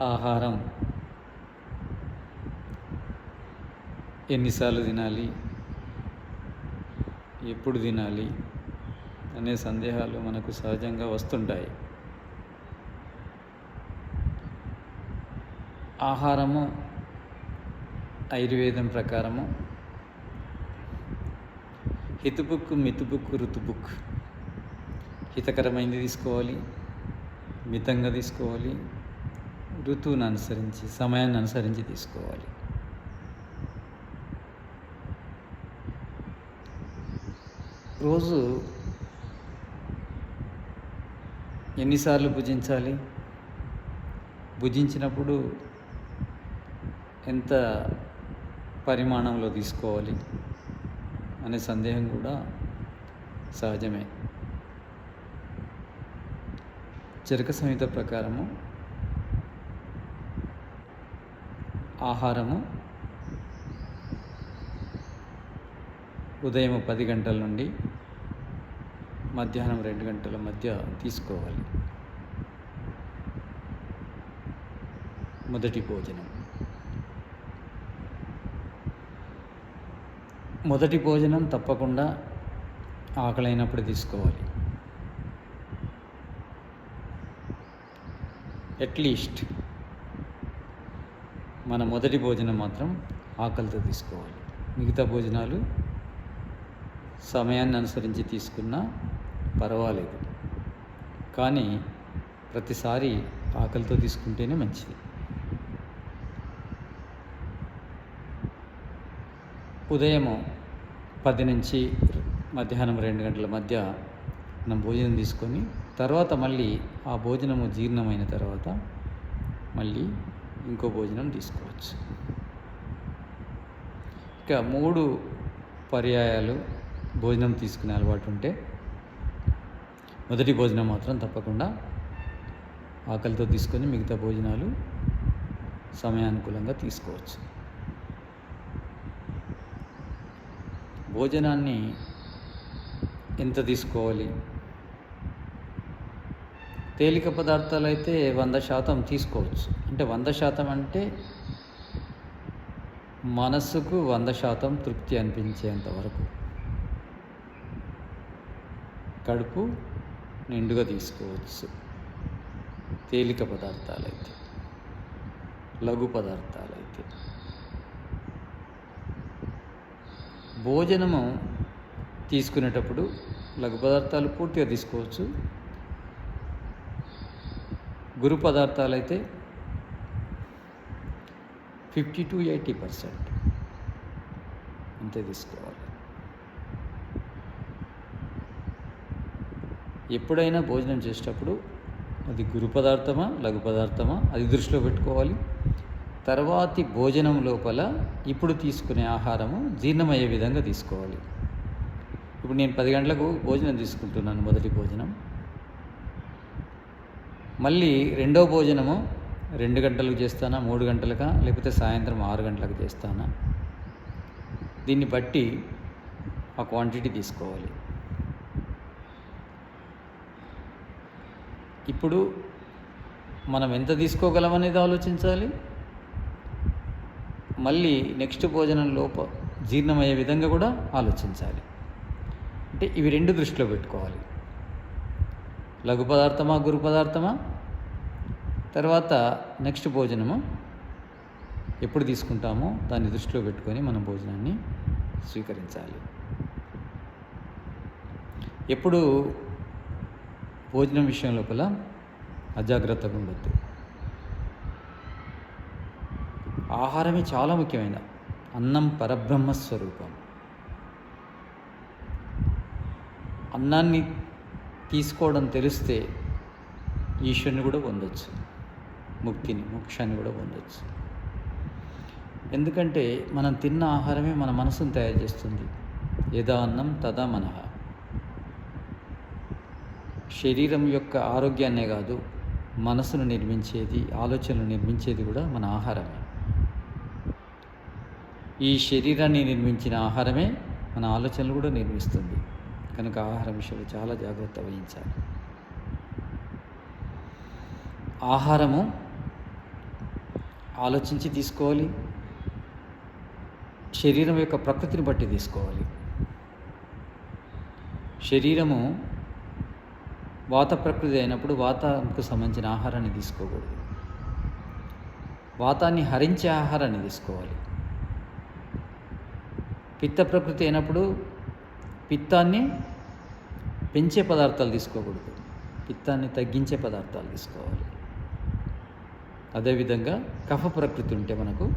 ఆహారం ఎన్నిసార్లు తినాలి? ఎప్పుడు తినాలి? అనే సందేహాలు మనకు సహజంగా వస్తుంటాయి. ఆహారము ఆయుర్వేదం ప్రకారము హితుబుక్ మితుబుక్ ఋతుబుక్. హితకరమైనది తీసుకోవాలి మితంగా తీసుకోవాలి ఋతువును అనుసరించి సమయాన్ని అనుసరించి తీసుకోవాలి. రోజు ఎన్నిసార్లు భుజించాలి? భుజించినప్పుడు ఎంత పరిమాణంలో తీసుకోవాలి? అనే సందేహం కూడా సహజమే. చరక సంహిత ప్రకారము ఆహారము. ఉదయం పది గంటల నుండి మధ్యాహ్నం రెండు గంటల మధ్య తీసుకోవాలి. మొదటి భోజనం. మొదటి భోజనం తప్పకుండా ఆకలైనప్పుడు తీసుకోవాలి. అట్లీస్ట్ మన మొదటి భోజనం మాత్రం ఆకలితో తీసుకోవాలి. మిగతా భోజనాలు సమయాన్ని అనుసరించి తీసుకున్నా పర్వాలేదు. కానీ ప్రతిసారి ఆకలితో తీసుకుంటేనే మంచిది. ఉదయం పది నుంచి మధ్యాహ్నం రెండు గంటల మధ్య మనం భోజనం తీసుకొని తర్వాత మళ్ళీ ఆ భోజనము జీర్ణమైన తర్వాత మళ్ళీ ఇంకో భోజనం తీసుకోవచ్చు. ఇక మూడు పర్యాయాలు భోజనం తీసుకునే అలవాటు ఉంటే మొదటి భోజనం మాత్రం తప్పకుండా ఆకలితో తీసుకొని మిగతా భోజనాలు సమయానుకూలంగా తీసుకోవచ్చు. భోజనాన్ని ఎంత తీసుకోవాలి? తేలిక పదార్థాలు అయితే వంద శాతం తీసుకోవచ్చు. అంటే వంద శాతం అంటే మనస్సుకు వంద శాతం తృప్తి అనిపించేంత వరకు. కడుపు నిండుగా తీసుకోవచ్చు. తేలిక పదార్థాలైతే. లఘు పదార్థాలైతే. భోజనము తీసుకునేటప్పుడు లఘు పదార్థాలు పూర్తిగా తీసుకోవచ్చు. గురు పదార్థాలు అయితే ఫిఫ్టీ టు ఎయిటీ పర్సెంట్. అంతే తీసుకోవాలి. ఎప్పుడైనా భోజనం చేసేటప్పుడు అది గురు పదార్థమా లఘు పదార్థమా అది దృష్టిలో పెట్టుకోవాలి. తర్వాతి భోజనం లోపల ఇప్పుడు తీసుకునే ఆహారము జీర్ణమయ్యే విధంగా తీసుకోవాలి. ఇప్పుడు నేను పది గంటలకు భోజనం తీసుకుంటున్నాను మొదటి భోజనం. మళ్ళీ రెండో భోజనము రెండు గంటలకు చేస్తానా మూడు గంటలకా లేకపోతే సాయంత్రం ఆరు గంటలకు చేస్తానా? దీన్ని బట్టి ఆ క్వాంటిటీ తీసుకోవాలి. ఇప్పుడు మనం ఎంత తీసుకోగలం అనేది ఆలోచించాలి. మళ్ళీ నెక్స్ట్ భోజనం లోప జీర్ణమయ్యే విధంగా కూడా ఆలోచించాలి. అంటే ఇవి రెండు దృష్టిలో పెట్టుకోవాలి. లఘు పదార్థమా గురు పదార్థమా? తర్వాత నెక్స్ట్ భోజనము ఎప్పుడు తీసుకుంటామో దాన్ని దృష్టిలో పెట్టుకొని మనం భోజనాన్ని స్వీకరించాలి. ఎప్పుడు భోజనం విషయం లోపల అజాగ్రత్తగా ఉండొద్దు. ఆహారమే చాలా ముఖ్యమైన అన్నం పరబ్రహ్మ స్వరూపం. అన్నాన్ని తీసుకోవడం తెలిస్తే ఈశ్వరుని కూడా పొందొచ్చు. ముక్తిని మోక్షాన్ని కూడా పొందొచ్చు. ఎందుకంటే మనం తిన్న ఆహారమే మన మనసును తయారు చేస్తుంది. యథా అన్నం తదా మనహ శరీరం యొక్క ఆరోగ్యాన్నే కాదు మనసును నిర్మించేది ఆలోచనలు నిర్మించేది కూడా మన ఆహారమే. ఈ శరీరాన్ని నిర్మించిన ఆహారమే మన ఆలోచనలు కూడా నిర్మిస్తుంది. కనుక ఆహారం విషయంలో చాలా జాగ్రత్త వహించాలి. ఆహారము ఆలోచించి తీసుకోవాలి. శరీరం యొక్క ప్రకృతిని బట్టి తీసుకోవాలి. శరీరము వాత ప్రకృతి అయినప్పుడు వాతకు సంబంధించిన ఆహారాన్ని తీసుకోకూడదు. వాతాన్ని హరించే ఆహారాన్ని తీసుకోవాలి. పిత్త ప్రకృతి అయినప్పుడు పిత్తాన్ని పెంచే పదార్థాలు తీసుకోకూడదు. పిత్తాన్ని తగ్గించే పదార్థాలు తీసుకోవాలి. అదేవిధంగా కఫ ప్రకృతి ఉంటే మనకు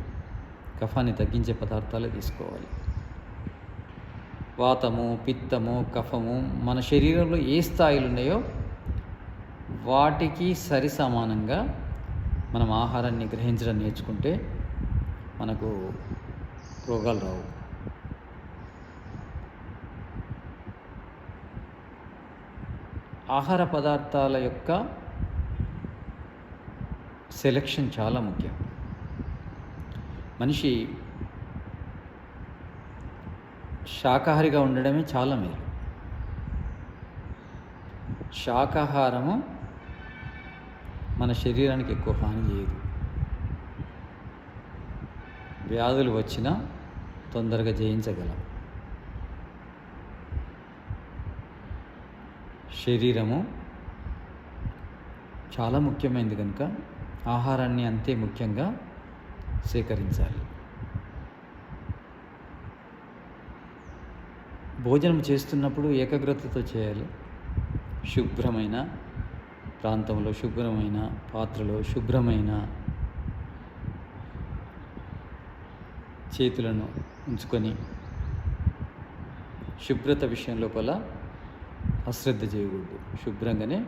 కఫాన్ని తగ్గించే పదార్థాలే తీసుకోవాలి. వాతము పిత్తము కఫము మన శరీరంలో ఏ స్థాయిలు ఉన్నాయో వాటికి సరి సమానంగా మనం ఆహారాన్ని గ్రహించడం నేర్చుకుంటే మనకు రోగాలు రావు. ఆహార పదార్థాల యొక్క సెలెక్షన్ చాలా ముఖ్యం. మనిషి శాకాహారిగా ఉండడమే చాలా మేలు. శాకాహారము మన శరీరానికి ఎక్కువ హాని చేయదు. వ్యాధులు వచ్చినా తొందరగా జయించగలం. శరీరము చాలా ముఖ్యమైనది కనుక ఆహారాన్ని అంతే ముఖ్యంగా సేకరించాలి. భోజనం చేస్తున్నప్పుడు ఏకాగ్రతతో చేయాలి. శుభ్రమైన ప్రాంతంలో శుభ్రమైన పాత్రలో శుభ్రమైన చేతులను ఉంచుకొని శుభ్రత విషయం లోపల అశ్రద్ధ చేయకూడదు. శుభ్రంగానే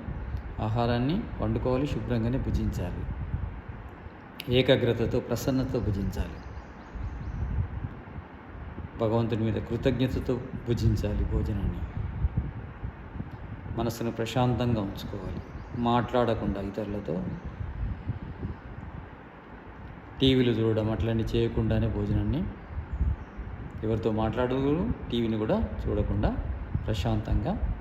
ఆహారాన్ని వండుకోవాలి శుభ్రంగానే భుజించాలి. ఏకాగ్రతతో ప్రసన్నతతో భుజించాలి. భగవంతుని మీద కృతజ్ఞతతో భుజించాలి భోజనాన్ని. మనసును ప్రశాంతంగా ఉంచుకోవాలి. మాట్లాడకుండా ఇతరులతో టీవీలు చూడడం అట్లన్నీ చేయకుండానే భోజనాన్ని ఎవరితో మాట్లాడదు టీవీని కూడా చూడకుండా ప్రశాంతంగా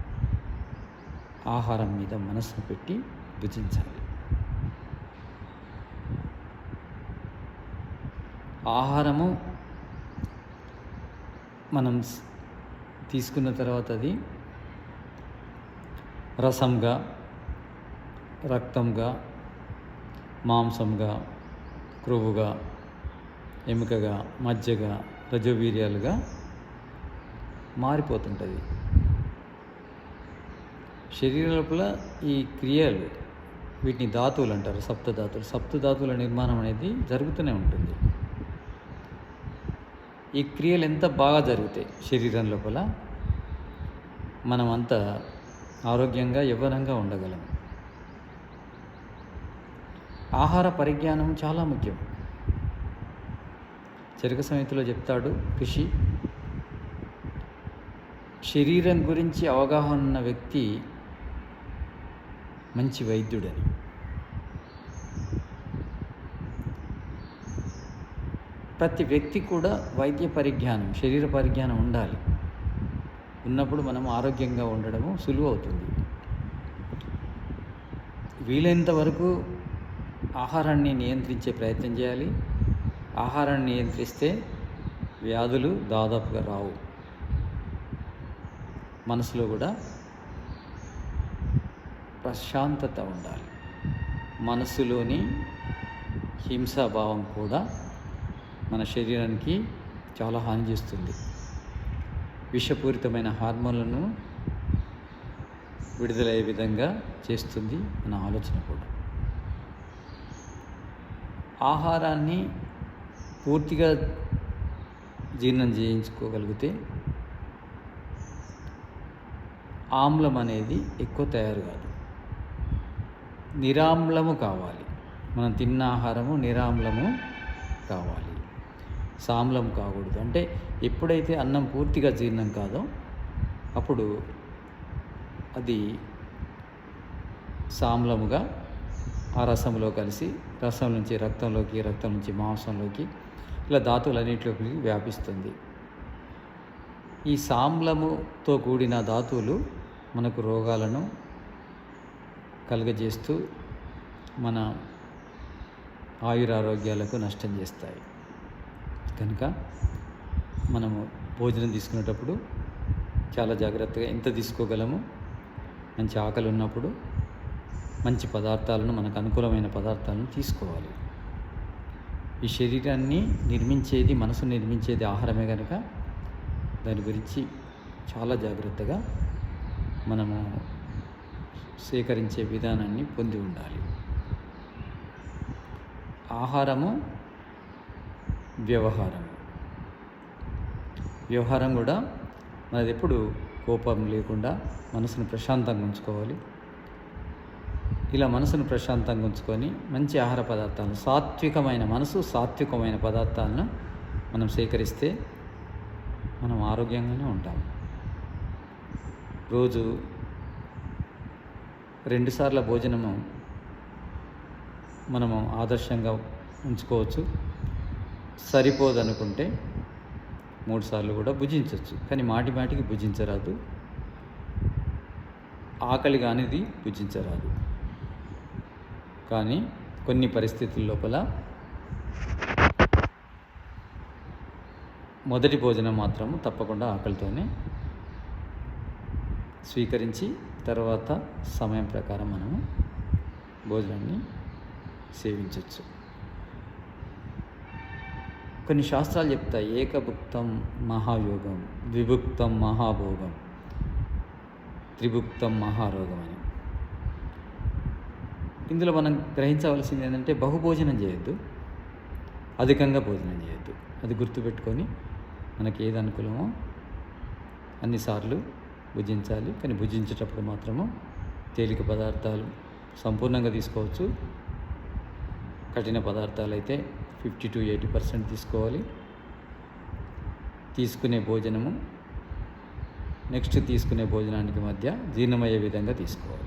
ఆహారం మీద మనసును పెట్టి భుజించాలి. ఆహారము మనం తీసుకున్న తర్వాత అది రసంగా రక్తంగా మాంసంగా క్రొవ్వుగా ఎముకగా మజ్జగా రజవీర్యాలుగా మారిపోతుంటుంది. శరీర లోపల ఈ క్రియలు వీటిని ధాతువులు అంటారు సప్త ధాతువులు. సప్త ధాతువుల నిర్మాణం అనేది జరుగుతూనే ఉంటుంది. ఈ క్రియలు ఎంత బాగా జరుగుతాయి శరీరం లోపల? మనం అంత ఆరోగ్యంగా యవ్వనంగా ఉండగలం. ఆహార పరిజ్ఞానం చాలా ముఖ్యం. చరక సమితిలో చెప్తాడు ఋషి శరీరం గురించి అవగాహన ఉన్న వ్యక్తి మంచి వైద్యుడని. ప్రతి వ్యక్తి కూడా వైద్య పరిజ్ఞానం శరీర పరిజ్ఞానం ఉండాలి. ఉన్నప్పుడు మనం ఆరోగ్యంగా ఉండడము సులువు అవుతుంది. వీలైనంత వరకు ఆహారాన్ని నియంత్రించే ప్రయత్నం చేయాలి. ఆహారాన్ని నియంత్రిస్తే వ్యాధులు దాదాపుగా రావు. మనసులో కూడా ప్రశాంతత ఉండాలి. మనసులోని హింసాభావం కూడా మన శరీరానికి చాలా హాని చేస్తుంది. విషపూరితమైన హార్మోన్లను విడుదలయ్యే విధంగా చేస్తుంది మన ఆలోచన కూడా. ఆహారాన్ని పూర్తిగా జీర్ణం చేయించుకోగలిగితే ఆమ్లం అనేది ఎక్కువ తయారు కాదు. నిరామ్లము కావాలి. మనం తిన్న ఆహారము నిరామ్లము కావాలి. సామ్లం కాకూడదు. అంటే ఎప్పుడైతే అన్నం పూర్తిగా జీర్ణం కాదో అప్పుడు అది సామ్లముగా ఆ రసంలో కలిసి రసం నుంచి రక్తంలోకి రక్తం నుంచి మాంసంలోకి ఇలా ధాతువులన్నింటిలోకి వ్యాపిస్తుంది. ఈ సామ్లముతో కూడిన ధాతువులు మనకు రోగాలను కలుగజేస్తూ మన ఆయురారోగ్యాలకు నష్టం చేస్తాయి. కనుక మనము భోజనం తీసుకునేటప్పుడు చాలా జాగ్రత్తగా ఎంత తీసుకోగలము? మంచి ఆకలి ఉన్నప్పుడు మంచి పదార్థాలను మనకు అనుకూలమైన పదార్థాలను తీసుకోవాలి. ఈ శరీరాన్ని నిర్మించేది మనసు నిర్మించేది ఆహారమే కనుక దాని గురించి చాలా జాగ్రత్తగా మనము సేకరించే విధానాన్ని పొంది ఉండాలి. ఆహారము వ్యవహారం. వ్యవహారం కూడా మనది ఎప్పుడు కోపం లేకుండా మనసును ప్రశాంతంగా ఉంచుకోవాలి. ఇలా మనసును ప్రశాంతంగా ఉంచుకొని మంచి ఆహార పదార్థాలను సాత్వికమైన మనసు సాత్వికమైన పదార్థాలను మనం సేకరిస్తే మనం ఆరోగ్యంగానే ఉంటాం. రోజు రెండుసార్ల భోజనము మనము ఆదర్శంగా ఉంచుకోవచ్చు. సరిపోదనుకుంటే మూడు సార్లు కూడా భుజించవచ్చు కానీ మాటి మాటికి భుజించరాదు. ఆకలి కానిది భుజించరాదు. కానీ కొన్ని పరిస్థితుల లోపల మొదటి భోజనం మాత్రము తప్పకుండా ఆకలితోనే స్వీకరించి తర్వాత సమయం ప్రకారం మనము భోజనాన్ని సేవించవచ్చు కొన్ని శాస్త్రాలు చెప్తాయి. ఏకభుక్తం మహాయోగం ద్విభుక్తం మహాభోగం త్రిభుక్తం మహారోగం అని. ఇందులో మనం గ్రహించవలసింది ఏంటంటే బహుభోజనం చేయొద్దు అధికంగా భోజనం చేయొద్దు. అది గుర్తుపెట్టుకొని మనకి ఏది అనుకూలమో అన్నిసార్లు భుజించాలి. కానీ భుజించేటప్పుడు మాత్రము తేలిక పదార్థాలు సంపూర్ణంగా తీసుకోవచ్చు. కఠిన పదార్థాలు అయితే ఫిఫ్టీ టు ఎయిటీ పర్సెంట్ తీసుకోవాలి. తీసుకునే భోజనము నెక్స్ట్ తీసుకునే భోజనానికి మధ్య జీర్ణమయ్యే విధంగా తీసుకోవాలి.